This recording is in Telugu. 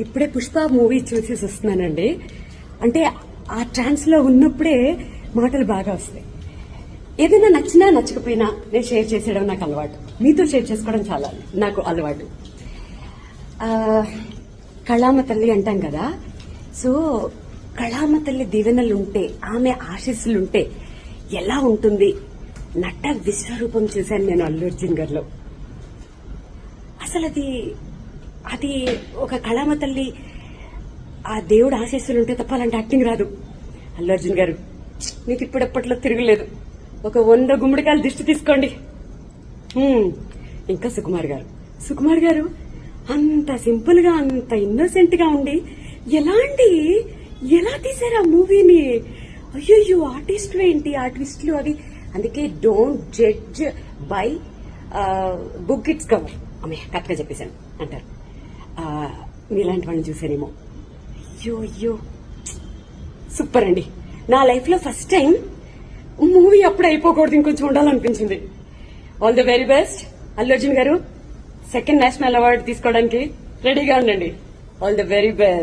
ఇప్పుడే పుష్ప మూవీ చూసేసి వస్తున్నానండి. అంటే ఆ ట్రాన్స్లో ఉన్నప్పుడే మాటలు బాగా వస్తాయి. ఏదైనా నచ్చినా నచ్చకపోయినా నేను షేర్ చేసేయడం నాకు అలవాటు. మీతో షేర్ చేసుకోవడం చాలా నాకు అలవాటు. కళామ తల్లి అంటాం కదా. సో కళామ తల్లి దీవెనలు ఉంటే ఆమె ఆశీస్సులు ఉంటే ఎలా ఉంటుంది? నట విశ్వరూపం చూశాను నేను అల్లు అర్జున్ గారిలో. అసలు అది అది ఒక కళామ తల్లి. ఆ దేవుడు ఆశీస్సులు ఉంటే తప్ప అలాంటి యాక్టింగ్ రాదు. అల్లు అర్జున్ గారు మీకు ఇప్పుడప్పట్లో తిరగలేదు. ఒక వంద గుమ్మడికాయలు దిష్టి తీసుకోండి. ఇంకా సుకుమార్ గారు. సుకుమార్ గారు అంత సింపుల్గా అంత ఇన్నోసెంట్గా ఉండి ఎలాంటి ఎలా తీసారు ఆ మూవీని? అయ్యో ఆర్టిస్టులు ఏంటి? ఆర్టిస్టులు అవి. అందుకే don't judge by book its cover ఆమె కరెక్ట్గా చెప్పేశాను. అంటారు. మీలాంటి వాళ్ళని చూసానేమో అయ్యో అయ్యో. సూపర్ అండి. నా లైఫ్లో ఫస్ట్ టైం మూవీ అప్పుడు అయిపోకూడదు ఇంకొంచెం ఉండాలనిపించింది. All the very best Allu Arjun గారు సెకండ్ నేషనల్ అవార్డు తీసుకోవడానికి రెడీగా ఉండండి. All the very best